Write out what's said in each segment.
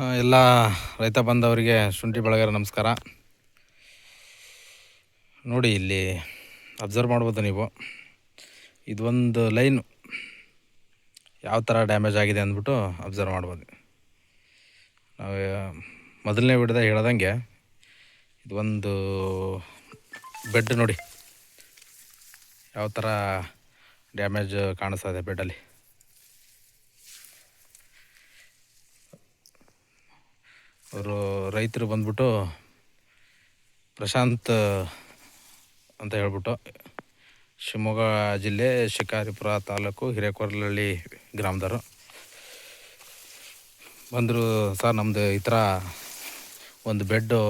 ಎಲ್ಲ ರೈತ ಬಂದವರಿಗೆ ಶುಂಠಿ ಬೆಳೆಗಾರ ನಮಸ್ಕಾರ. ನೋಡಿ, ಇಲ್ಲಿ ಅಬ್ಸರ್ವ್ ಮಾಡ್ಬೋದು ನೀವು. ಇದೊಂದು ಲೈನು ಯಾವ ಥರ ಡ್ಯಾಮೇಜ್ ಆಗಿದೆ ಅಂದ್ಬಿಟ್ಟು ಅಬ್ಸರ್ವ್ ಮಾಡ್ಬೋದು. ನಾವು ಮೊದಲನೇ ವಿಡ್ದ ಹೇಳ್ದಂಗೆ ಇದೊಂದು ಬೆಡ್ ನೋಡಿ. ಯಾವ ಥರ ಡ್ಯಾಮೇಜ್ ಕಾಣಿಸ್ತಾ ಇದೆ ಬೆಡ್ಡಲ್ಲಿ ಅವರು ರೈತರು ಬಂದ್ಬಿಟ್ಟು ಪ್ರಶಾಂತ್ ಅಂತ ಹೇಳ್ಬಿಟ್ಟು ಶಿವಮೊಗ್ಗ ಜಿಲ್ಲೆ ಶಿಕಾರಿಪುರ ತಾಲೂಕು ಹಿರೇಕೊರ್ಲಹಳ್ಳಿ ಗ್ರಾಮದವರು. ಬಂದರು ಸರ್ ನಮ್ಮದು ಈ ಥರ ಒಂದು ಬೆಡ್ಡು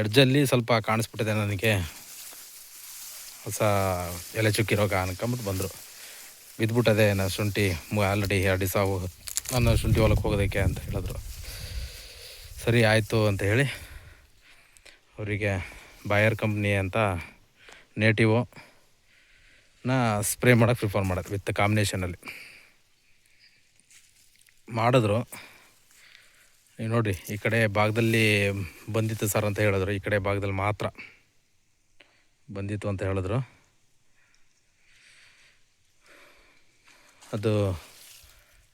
ಎಡ್ಜಲ್ಲಿ ಸ್ವಲ್ಪ ಕಾಣಿಸ್ಬಿಟ್ಟಿದೆ ನನಗೆ. ಹೊಸ ಎಲೆ ಚುಕ್ಕಿ ರೋಗ ಅನ್ಕೊಂಬಿಟ್ಟು ಬಂದರು. ಬಿದ್ದುಬಿಟ್ಟದೆ ನಾನು ಶುಂಠಿ, ಆಲ್ರೆಡಿ ಎರಡು ದಿವಸ ನಾನು ಶುಂಠಿ ಹೊಲಕ್ಕೆ ಹೋಗೋದಕ್ಕೆ ಅಂತ ಹೇಳಿದ್ರು. ಸರಿ ಆಯಿತು ಅಂತ ಹೇಳಿ ಅವರಿಗೆ ಬಾಯರ್ ಕಂಪ್ನಿ ಅಂತ ನೇಟಿವೋ ನಾ ಸ್ಪ್ರೇ ಮಾಡೋಕ್ಕೆ ಪ್ರಿಫರ್ ಮಾಡೋದು ವಿತ್ ಕಾಂಬಿನೇಷನಲ್ಲಿ ಮಾಡಿದ್ರು. ನೀವು ನೋಡಿರಿ, ಈ ಕಡೆ ಭಾಗದಲ್ಲಿ ಬಂದಿತ್ತು ಸರ್ ಅಂತ ಹೇಳಿದ್ರು, ಈ ಕಡೆ ಭಾಗದಲ್ಲಿ ಮಾತ್ರ ಬಂದಿತ್ತು ಅಂತ ಹೇಳಿದ್ರು. ಅದು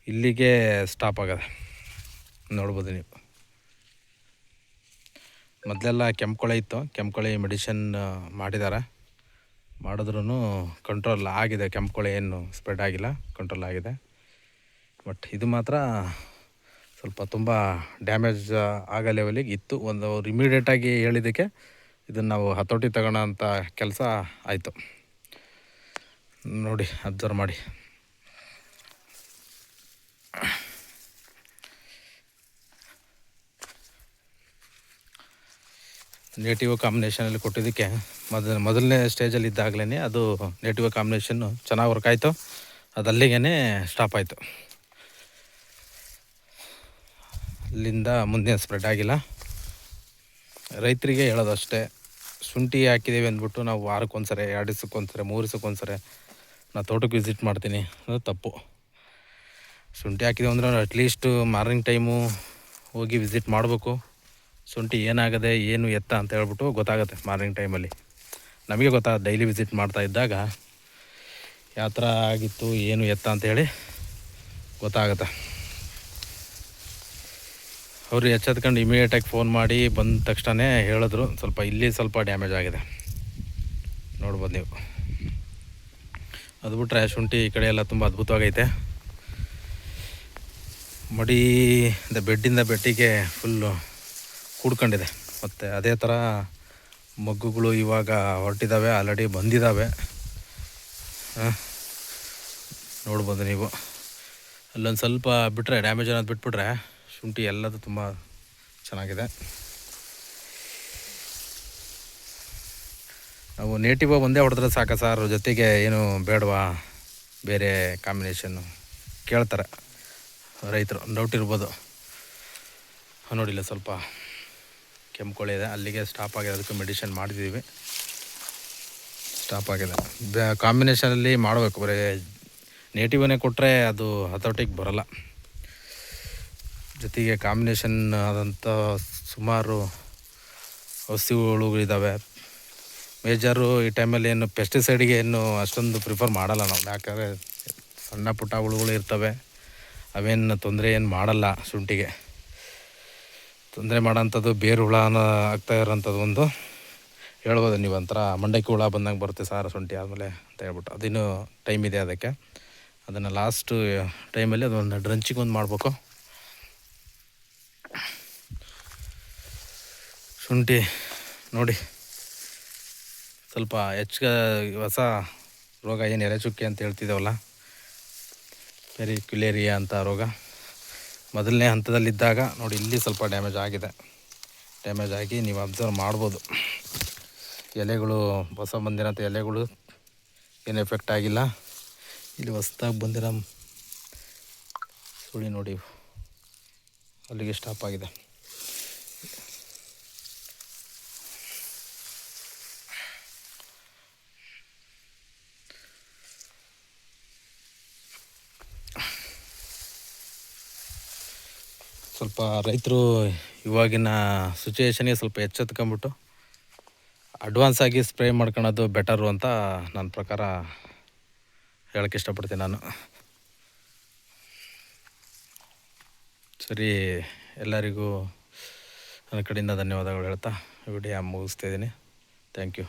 ಇಲ್ಲಿಗೆ ಸ್ಟಾಪ್ ಆಗದೆ ನೋಡ್ಬೋದು ನೀವು. ಮೊದಲೆಲ್ಲ ಕೆಂಪ್ಕೊಳೆ ಇತ್ತು. ಕೆಂಪ್ಕೊಳೆ ಮೆಡಿಷನ್ ಮಾಡಿದ್ದಾರೆ ಮಾಡಿದ್ರೂ. ಕಂಟ್ರೋಲ್ ಆಗಿದೆ. ಕೆಂಪ್ಕೊಳೆ ಏನು ಸ್ಪ್ರೆಡ್ ಆಗಿಲ್ಲ. ಕಂಟ್ರೋಲ್ ಆಗಿದೆ. ಬಟ್ ಇದು ಮಾತ್ರ ಸ್ವಲ್ಪ ತುಂಬ ಡ್ಯಾಮೇಜ್ ಆಗೋ ಲೆವೆಲಿಗೆ ಇತ್ತು. ಒಂದು ಅವ್ರು ಇಮಿಡಿಯೇಟಾಗಿ ಹೇಳಿದ್ದಕ್ಕೆ ಇದನ್ನು ನಾವು ಹತೋಟಿ ತಗೋಣ ಅಂತ ಕೆಲಸ ಆಯಿತು. ನೋಡಿ ಅಬ್ಸರ್ವ್ ಮಾಡಿ. ನೇಟಿವ್ ಕಾಂಬಿನೇಷನಲ್ಲಿ ಕೊಟ್ಟಿದ್ದಕ್ಕೆ ಮೊದಲ, ಮೊದಲನೇ ಸ್ಟೇಜಲ್ಲಿ ಇದ್ದಾಗಲೇ ಅದು ನೇಟಿವ್ ಕಾಂಬಿನೇಷನ್ನು ಚೆನ್ನಾಗಿ ವರ್ಕ್ ಆಯಿತು. ಅದು ಅಲ್ಲಿಗೆ ಸ್ಟಾಪ್ ಆಯಿತು. ಅಲ್ಲಿಂದ ಮುಂದಿನ ಸ್ಪ್ರೆಡ್ ಆಗಿಲ್ಲ. ರೈತರಿಗೆ ಹೇಳೋದು ಅಷ್ಟೇ. ಶುಂಠಿ ಹಾಕಿದ್ದೀವಿ ಅಂದ್ಬಿಟ್ಟು ನಾವು ವಾರಕ್ಕೊಂದ್ಸರಿ, ಎರಡು ದಿವ್ಸಕ್ಕೆ ಒಂದ್ಸರಿ ಮೂರು ದಿವ್ಸಕ್ಕೆ ಒಂದ್ಸರಿ ನಾನು ತೋಟಕ್ಕೆ ವಿಸಿಟ್ ಮಾಡ್ತೀನಿ. ಅದು ತಪ್ಪು. ಶುಂಠಿ ಹಾಕಿದ್ದೀವಿ ಅಂದ್ರೆ ಅಟ್ಲೀಸ್ಟು ಮಾರ್ನಿಂಗ್ ಟೈಮು ಹೋಗಿ ವಿಸಿಟ್ ಮಾಡಬೇಕು. ಶುಂಠಿ ಏನಾಗದೆ ಏನು ಎತ್ತ ಅಂತ ಹೇಳ್ಬಿಟ್ಟು ಗೊತ್ತಾಗುತ್ತೆ ಮಾರ್ನಿಂಗ್ ಟೈಮಲ್ಲಿ. ನಮಗೆ ಗೊತ್ತಾ ಡೈಲಿ ವಿಸಿಟ್ ಮಾಡ್ತಾ ಇದ್ದಾಗ ಯಾವ ಥರ ಆಗಿತ್ತು, ಏನು ಎತ್ತ ಅಂತೇಳಿ ಗೊತ್ತಾಗುತ್ತೆ. ಅವರು ಎಚ್ಚೆತ್ಕೊಂಡು ಇಮಿಡಿಯೇಟಾಗಿ ಫೋನ್ ಮಾಡಿ ಬಂದ ತಕ್ಷಣ ಹೇಳಿದ್ರು, ಸ್ವಲ್ಪ ಇಲ್ಲಿ ಸ್ವಲ್ಪ ಡ್ಯಾಮೇಜ್ ಆಗಿದೆ. ನೋಡ್ಬೋದು ನೀವು. ಅದು ಬಿಟ್ಟರೆ ಶುಂಠಿ ಈ ಕಡೆ ಎಲ್ಲ ತುಂಬ ಅದ್ಭುತವಾಗೈತೆ. ಮಡಿ ಬೆಡ್ಡಿಂದ ಬೆಟ್ಟಿಗೆ ಫುಲ್ಲು ಕೂಡ್ಕೊಂಡಿದೆ. ಮತ್ತು ಅದೇ ಥರ ಮಗ್ಗುಗಳು ಇವಾಗ ಹೊರಟಿದ್ದಾವೆ ಆಲ್ರೆಡಿ ಬಂದಿದ್ದಾವೆ ನೋಡ್ಬೋದು ನೀವು. ಅಲ್ಲೊಂದು ಸ್ವಲ್ಪ ಬಿಟ್ಟರೆ ಡ್ಯಾಮೇಜ್ ಅನ್ನೋದು ಬಿಟ್ಬಿಟ್ರೆ, ಶುಂಠಿ ಎಲ್ಲದು ತುಂಬ ಚೆನ್ನಾಗಿದೆ. ನಾವು ನೇಟಿವ್ ಒಂದೇ ಹೊಡೆದ್ರೆ ಸಾಕ ಸರ್ ಜೊತೆಗೆ ಏನು ಬೇಡವಾ? ಬೇರೆ ಕಾಂಬಿನೇಷನ್ನು ಕೇಳ್ತಾರೆ. ರೈತರು ಡೌಟ್ ಇರ್ಬೋದು. ನೋಡಿಲ್ಲ ಸ್ವಲ್ಪ. ಕೆಂಪುಕೊಳೆ ಇದೆ ಅಲ್ಲಿಗೆ ಸ್ಟಾಪ್ ಆಗಿದೆ. ಅದಕ್ಕೆ ಮೆಡಿಷನ್ ಮಾಡಿದ್ದೀವಿ ಸ್ಟಾಪ್ ಆಗಿದೆ. ಕಾಂಬಿನೇಷನಲ್ಲಿ ಮಾಡಬೇಕು. ಬರೀ ನೇಟಿವನ್ನೇ ಕೊಟ್ಟರೆ ಅದು ಹತೋಟಿಗೆ ಬರೋಲ್ಲ. ಜೊತೆಗೆ ಕಾಂಬಿನೇಷನ್ ಆದಂಥ ಸುಮಾರು ಔಷಧಿಗಳು ಇದ್ದಾವೆ ಮೇಜರು ಈ ಟೈಮಲ್ಲಿ ಏನು ಪೆಸ್ಟಿಸೈಡ್ಗೆ ಏನು ಅಷ್ಟೊಂದು ಪ್ರಿಫರ್ ಮಾಡಲ್ಲ ನಾವು. ಯಾಕಂದರೆ ಸಣ್ಣ ಪುಟ್ಟ ಹುಳುಗಳು ಇರ್ತವೆ. ಅವೇನು ತೊಂದರೆ ಏನು ಮಾಡಲ್ಲ ಶುಂಠಿಗೆ. ತೊಂದರೆ ಮಾಡೋಂಥದ್ದು, ಬೇರು ಹುಳ ಆಗ್ತಾ ಇರೋಂಥದ್ದು ಒಂದು. ಹೇಳ್ಬೋದು ನೀವು ಒಂಥರ ಮಂಡಕ್ಕಿ ಹುಳ ಬಂದಂಗೆ ಬರುತ್ತೆ ಸಾರ ಶುಂಠಿ ಆದಮೇಲೆ ಅಂತ ಹೇಳ್ಬಿಟ್ಟು. ಅದಿನ್ನೂ ಟೈಮ್ ಇದೆ ಅದಕ್ಕೆ. ಅದನ್ನು ಲಾಸ್ಟು ಟೈಮಲ್ಲಿ ಅದೊಂದು ಡ್ರಂಚಿಗೆ ಒಂದು ಮಾಡಬೇಕು. ಶುಂಠಿ ನೋಡಿ. ಸ್ವಲ್ಪ ಹೆಚ್ಚಿಗೆ ಹೊಸ ರೋಗ ಏನು ಎಲೆ ಚುಕ್ಕೆ ಅಂತ ಹೇಳ್ತಿದ್ದೇವಲ್ಲ. ಪೆರಿಕ್ಯುಲೇರಿಯಾ ಅಂತ ರೋಗ. ಮೊದಲನೇ ಹಂತದಲ್ಲಿದ್ದಾಗ ನೋಡಿ ಇಲ್ಲಿ ಸ್ವಲ್ಪ ಡ್ಯಾಮೇಜ್ ಆಗಿದೆ. ಡ್ಯಾಮೇಜ್ ಆಗಿ ನೀವು ಅಬ್ಸರ್ವ್ ಮಾಡ್ಬೋದು. ಎಲೆಗಳು ಹೊಸ ಬಂದಿರೋಂಥ ಎಲೆಗಳು ಏನು ಎಫೆಕ್ಟ್ ಆಗಿಲ್ಲ. ಇಲ್ಲಿ ಹೊಸ್ದಾಗಿ ಬಂದಿರೋ ಸುಳಿ ನೋಡಿ. ಅಲ್ಲಿಗೆ ಸ್ಟಾಪ್ ಆಗಿದೆ. ಸ್ವಲ್ಪ ರೈತರು ಇವಾಗಿನ ಸಿಚುವೇಶನ್ಗೆ ಸ್ವಲ್ಪ ಎಚ್ಚೆತ್ಕೊಂಬಿಟ್ಟು ಅಡ್ವಾನ್ಸ್ ಆಗಿ ಸ್ಪ್ರೇ ಮಾಡ್ಕೊಳೋದು ಬೆಟರು ಅಂತ ನನ್ನ ಪ್ರಕಾರ ಹೇಳೋಕ್ಕೆ ಇಷ್ಟಪಡ್ತೀನಿ ನಾನು. ಸರಿ, ಎಲ್ಲರಿಗೂ ನನ್ನ ಕಡೆಯಿಂದ ಧನ್ಯವಾದಗಳು ಹೇಳ್ತಾ, ವಿಡಿಯೋ ಮುಗಿಸ್ತಾ ಇದ್ದೀನಿ. Thank you